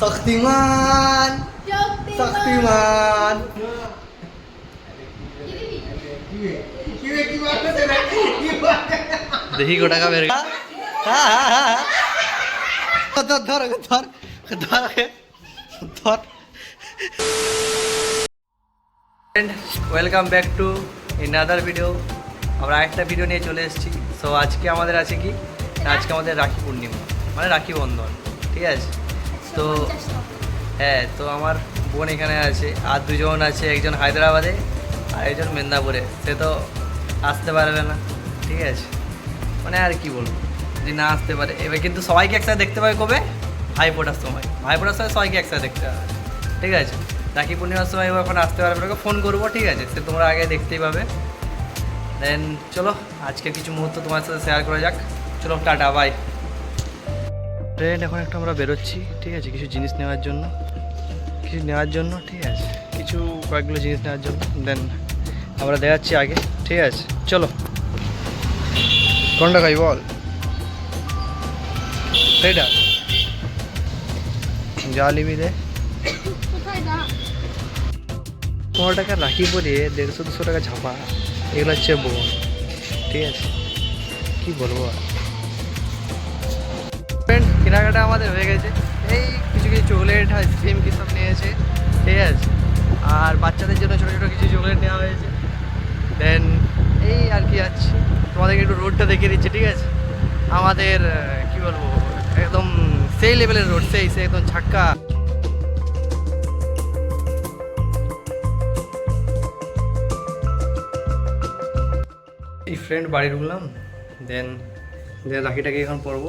শক্তিমান শক্তিমান দেখি কো টাকা বের ধর ধর ধর ধর ধর welcome back to another video আমরা একটা ভিডিও নিয়ে চলে এসেছি। সো আজকে আমাদের আছে কি? আজকে আমাদের রাখি পূর্ণিমা। মানে রাখি বন্ধন। ঠিক আছে? তো হ্যাঁ তো আমার বোন এখানে আছে, আর দুজন আছে, একজন হায়দ্রাবাদে আর একজন মেদিনীপুরে। সে তো আসতে পারবে না, ঠিক আছে? মানে আর কি বলব, যদি না আসতে পারে। এবার কিন্তু সবাইকে একসাথে দেখতে পাবে কবে? ভাইফোঁটার সময়। ভাইফোঁটার সময় সবাইকে একসাথে দেখতে পাবে, ঠিক আছে? রাখি পূর্ণিমার সময় এখন আসতে পারবে ওকে ফোন করব, ঠিক আছে? সে তোমরা আগে দেখতেই পাবে। দেন চলো আজকে কিছু মুহূর্ত তোমার সাথে শেয়ার করা যাক। চলো, টাটা বাই ফ্রেন্ড এখন একটু আমরা বেরোচ্ছি ঠিক আছে? কিছু জিনিস নেওয়ার জন্য। কিছু নেওয়ার জন্য ঠিক আছে? কিছু কয়েকগুলো জিনিস নেওয়ার জন্য। দেন আমরা দেখাচ্ছি আগে ঠিক আছে? চলো। কোনটা খাই বল? সেইটা। যা নিবি দে পনেরো টাকা রাখি পরিয়ে দেড়শো দুশো টাকা ঝাপা। এগুলো হচ্ছে বোন ঠিক আছে? কি বলব আর? কেনাকাটা আমাদের হয়ে গেছে। এই কিছু কিছু চকলেট আইসক্রিম কি সব নিয়েছে। ঠিক আছে। আর বাচ্চাদের জন্য ছোটো ছোটো কিছু চকলেট নেওয়া হয়েছে। দেন এই আর কি আছে। তোমাদেরকে একটু রোডটা দেখিয়ে দিচ্ছি, ঠিক আছে? আমাদের কি বলব, একদম সেই লেভেলের রোড সেই সেই একদম ছাক্কা। এই ফ্রেন্ড বাড়ি ঢুকলাম। দেন দেন রাখিটাকে এখন পরবো।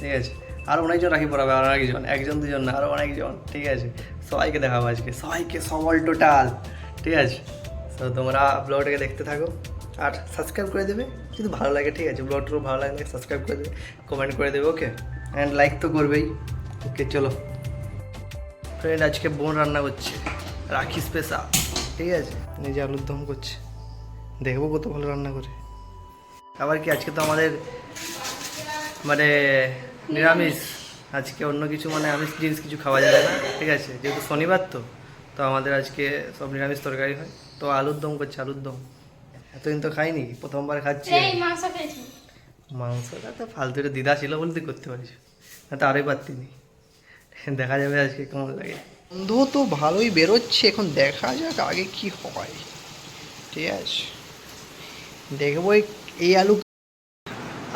ঠিক আছে? আর অনেকজন রাখি পড়াবে আর অনেকজন, একজন দুজন না আরও অনেকজন, ঠিক আছে? সবাইকে দেখাবো আজকে, সবাইকে সবল টোটাল ঠিক আছে? তো তোমরা ব্লগটাকে দেখতে থাকো, আর সাবস্ক্রাইব করে দেবে, যদি ভালো লাগে, ঠিক আছে? ব্লগটা ভালো লাগলে সাবস্ক্রাইব করে দেবে কমেন্ট করে দেবে ওকে অ্যান্ড লাইক তো করবেই ওকে চলো। ফ্রেন্ড আজকে বোন রান্না করছে, রাখি স্পেশাল ঠিক আছে? নিজে আলুর দম করছে, দেখব কত ভালো রান্না করে। আবার কি, আজকে তো আমাদের মানে নিরামিষ আজকে অন্য কিছু মানে আমিষ জিনিস কিছু খাওয়া যাবে না ঠিক আছে? যেহেতু শনিবার তো তো আমাদের আজকে সব নিরামিষ তরকারি হয়। তো আলুর দম করছে আলুর দম। এতদিন তো খাইনি প্রথমবার খাচ্ছি। এই মাংস খেয়েছি। মাংসটা তো ফালতু দিদা ছিল বলে তুই করতে পারিস। না তো আরোই পারতিনি দেখা যাবে আজকে কেমন লাগে। বন্ধ তো ভালোই বেরোচ্ছে এখন দেখা যাক আগে কি হয়। ঠিক আছে? দেখব এই আলু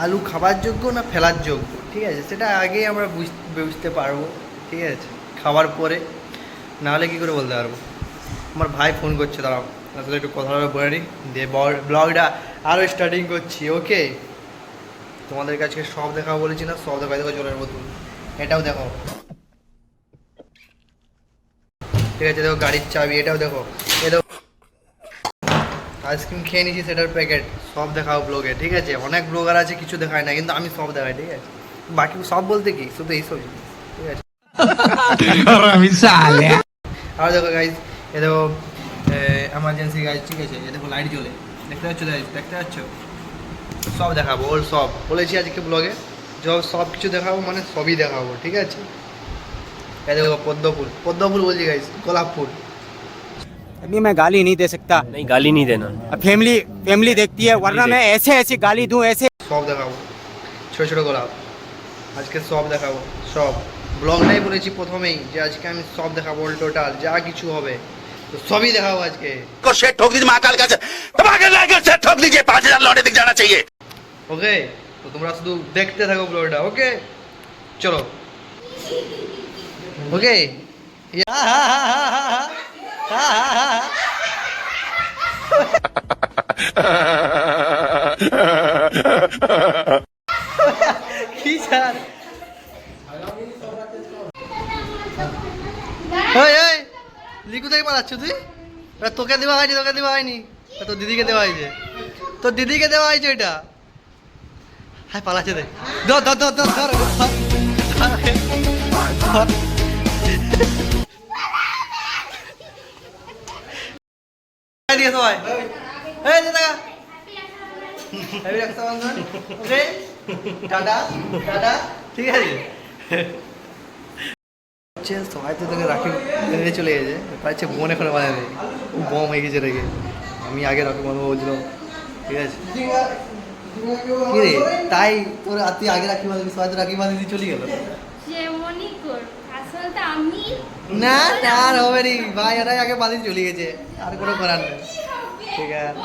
আলু খাবার যোগ্য না ফেলার যোগ্য? ঠিক আছে, সেটা আগেই আমরা বুঝ- বুঝতে পারব। ঠিক আছে, খাওয়ার পরে। নাহলে কী করে বলতে পারব? আমার ভাই ফোন করছে, দাঁড়াও। সাথে একটু কথা বলে নিই। দিয়ে ব্লগটা আরও স্টার্টিং করছি ওকে তোমাদের কাছে সব দেখাবো বলেছি না, সব দেখা দেখো জলের বোতল। এটাও দেখো। ঠিক আছে, দেখো গাড়ির চাবি, এটাও দেখো। এ দেখো আইসক্রিম খেয়ে নিয়েছি, সেটার প্যাকেট। সব দেখাও ব্লগে ঠিক আছে? অনেক ব্লগার আছে, কিছু দেখায় না, কিন্তু আমি সব দেখাই, ঠিক আছে? বাকি সব বলতে কি? শুধু এইসব জিনিস, ঠিক আছে? আর দেখো গাইজ এ দেখো এমার্জেন্সি গাইজ ঠিক আছে? এ দেখো লাইট জ্বলে। দেখতে পাচ্ছ গাইজ দেখতে পাচ্ছ? সব দেখাবো, ওর সব। বলেছি আজকে ব্লগে সব সব কিছু দেখাবো মানে সবই দেখাবো, ঠিক আছে? এ দেখো পদ্ম ফুল পদ্ম ফুল বলছি গাইজ গোলাপ ফুল। अभी मैं गाली नहीं दे सकता नहीं गाली नहीं देना अब फैमिली फैमिली देखती है वरना मैं ऐसे ऐसी गाली दूं ऐसे সব দেখাবো ছোটো ছোটো গোলাপ আজকে সব দেখাবো সব ব্লগটাই বলেছি প্রথমেই যে আজকে আমি সব দেখাবো অল টোটাল যা কিছু হবে তো সবই দেখাবো আজকে को शेट ठोक दीजिए महाकाल का धमाके लाकर शेट ठोक दीजिए पांच हजार लौटे दिख जाना चाहिए ওকে তো তোমরা শুধু দেখতে থাকো ব্লগটা ওকে চলো ওকে কি স্যার? লিকু থেকে পালাচ্ছ তুই? তোকে দেওয়া হয়নি, তোকে দেওয়া হয়নি। তোর দিদিকে দেওয়া হয়েছে। তোর দিদিকে দেওয়া হয়েছে এটা হাই পালাচ্ছে দেখ ধর ধর ধর ধর ধর। সবাই এই যে happy Raksha Bandhan okay ta-ta ta-ta. ঠিক আছে। হচ্ছে সবাই তো তোকে রাখি বেঁধে চলে গেছে। বোন এখনও ও বম হয়ে গেছে রেগে আমি আগে রাখি বাঁধবো বলছিলাম ঠিক আছে। কি তাই তোর আগে রাখি বাঁধবি সবাই তো রাখি বাঁধে দিয়ে চলে গেল। যেমনই কর আসলে তো আমি না না আর হবে নি। ভাই এরাই আগে বাঁধে চলে গেছে। আর কোনো করার নেই। ঠিক আছে।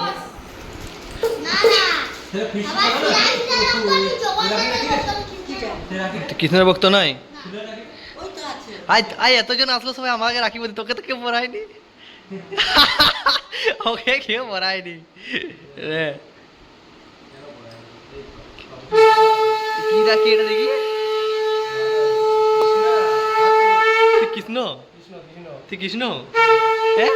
কৃষ্ণের ভক্ত নয় আই আই এতজন আসলো সবাই আমাকে রাখি বলি তোকে তো কেউ পড়ায়নি। ওকে কেউ পড়ায়নি। রে। কি রাখি এটা দেখি? তুই কৃষ্ণ? হ্যাঁ?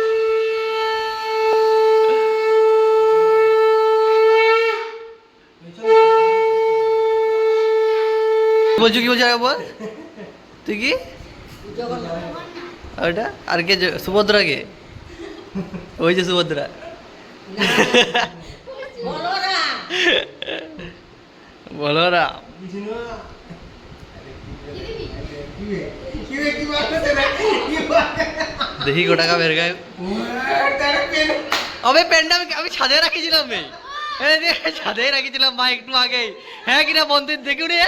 বলছো কি বলছো আগে বল? তুই কি? ওটা? আর কে যে- সুভদ্রা কে? ওই যে সুভদ্রা। বলো রাম দেখি কো টাকা বের গায়ে। আবে পেনটা আমি আমি ছাদে রাখিছিলাম বে। ছাদে রাখিছিলাম মা একটু আগে। হ্যাঁ কিনা মন্দির দেখি রে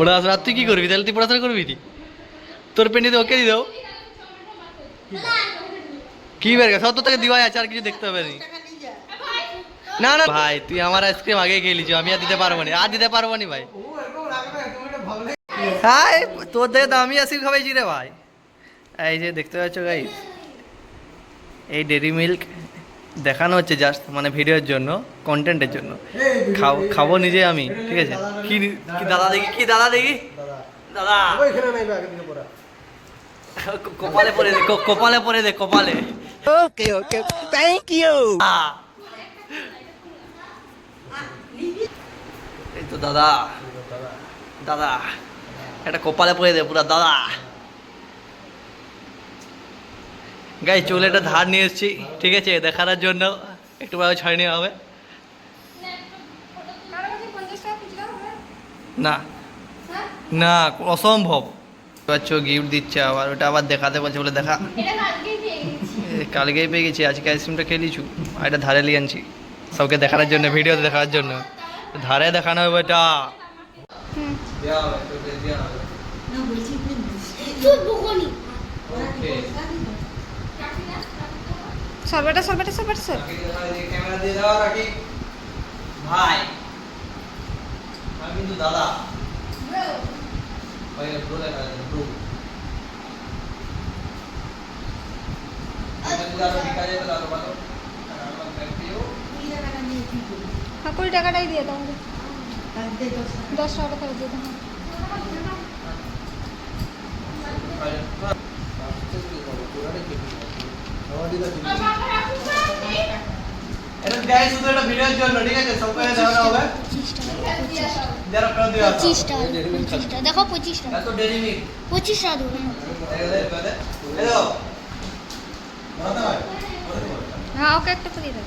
ওরা আসলে তুই কি করবি? তাহলে তুই পড়াশোনা করবি তুই তোর পেন্ডিতে ওকে দিয়ে দাও। কি বের সব তো তোকে দিওয়াই আছে, আর কিছু দেখতে হবে নি। না না ভাই তুই আমার আইসক্রিম আগে খেয়ে লিছো আমি আর দিতে পারব না। আর দিতে পারব না ভাই। হ্যাঁ তোর দেখে তো আমি আইসক্রিম খাওয়াইছি রে ভাই। এই যে দেখতে পাচ্ছ গাই এই ডেরি মিল্ক দেখানো হচ্ছে জাস্ট মানে ভিডিওর জন্য কন্টেন্টের জন্য। খাও খাব নিজে আমি ঠিক আছে? কি কি দাদা দেখি কি দাদা দেখি? দাদা। কপালে পরে দে কপালে পরে দে কপালে। ওকে ওকে থ্যাংক ইউ আহ। এই তো দাদা দাদা, একটা কপালে পরে দে পুরা, দাদা। গাই চুলে একটা ধার নিয়ে এসেছি, ঠিক আছে, দেখানোর জন্য। একটু ভাবে ছাড় নেওয়া হবে। না। না, অসম্ভব। পাচ্ছ গিফট দিচ্ছে আবার, ওটা আবার দেখাতে বলছে বলে দেখা। কালকেই পেয়ে গেছি, আজকে আইসক্রিমটা খেয়ে আর এটা ধারে লিয়ে আনছি। সবকে দেখানোর জন্য ভিডিও দেখার জন্য। ধারে দেখানো হবে এটা। সরবাটা সরবাটা সরবাটা সর। ভাই। আমি কিন্তু দাদা। ভাই ব্রো দেখা যাচ্ছে ব্রো। হ্যাঁ কুড়ি টাকাটাই দিয়ে দাও দশ টাকা করে দিয়ে দাও এটা দেয় শুধু একটা ভিডিওর জন্য ঠিক আছে সবকে দেখানো হবে যারা ফেরত দিয়ে আসো পঁচিশ টাকা পঁচিশ টাকা দেখো পঁচিশ টাকা এত ডেরি মিল্ক পঁচিশ টাকা দেবো হ্যাঁ ওকে একটা করে দাও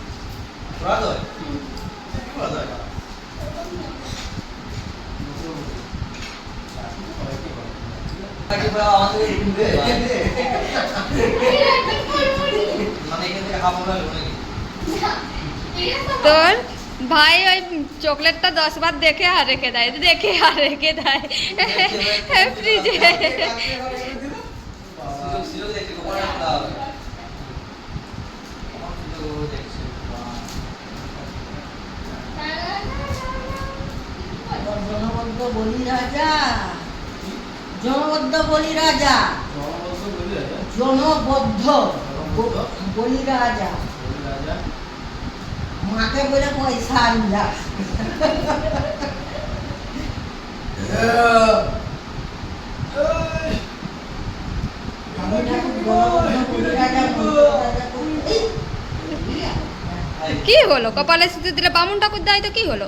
তোর ভাই ওই চকলেটটা দশ বার দেখে আর রেখে দেয় দেখে আর রেখে দেয়। ফ্রিজে জনবদ্ধ বলি রাজা জনবদ্ধ বলি রাজা জনবদ্ধ বলি রাজা মাকে বলে পয়সা এই, কি হলো কপালে সিঁদুর দিলে বামুন ঠাকুর দেয় তো কি হলো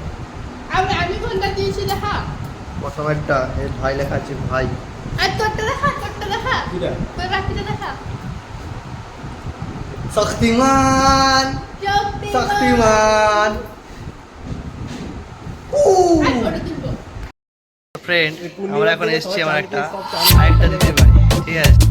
কোনটা দিয়েছি দেখা। প্রথম একটা এই ভাই লেখা আছে ভাই। আর তোরটা দেখা তোরটা দেখা। তোর রাখিটা দেখা। শক্তিমান। শক্তিমান। ফ্রেন্ড আমরা এখন এসেছি আমার একটা আরেকটা দিদির বাড়ি। ঠিক আছে।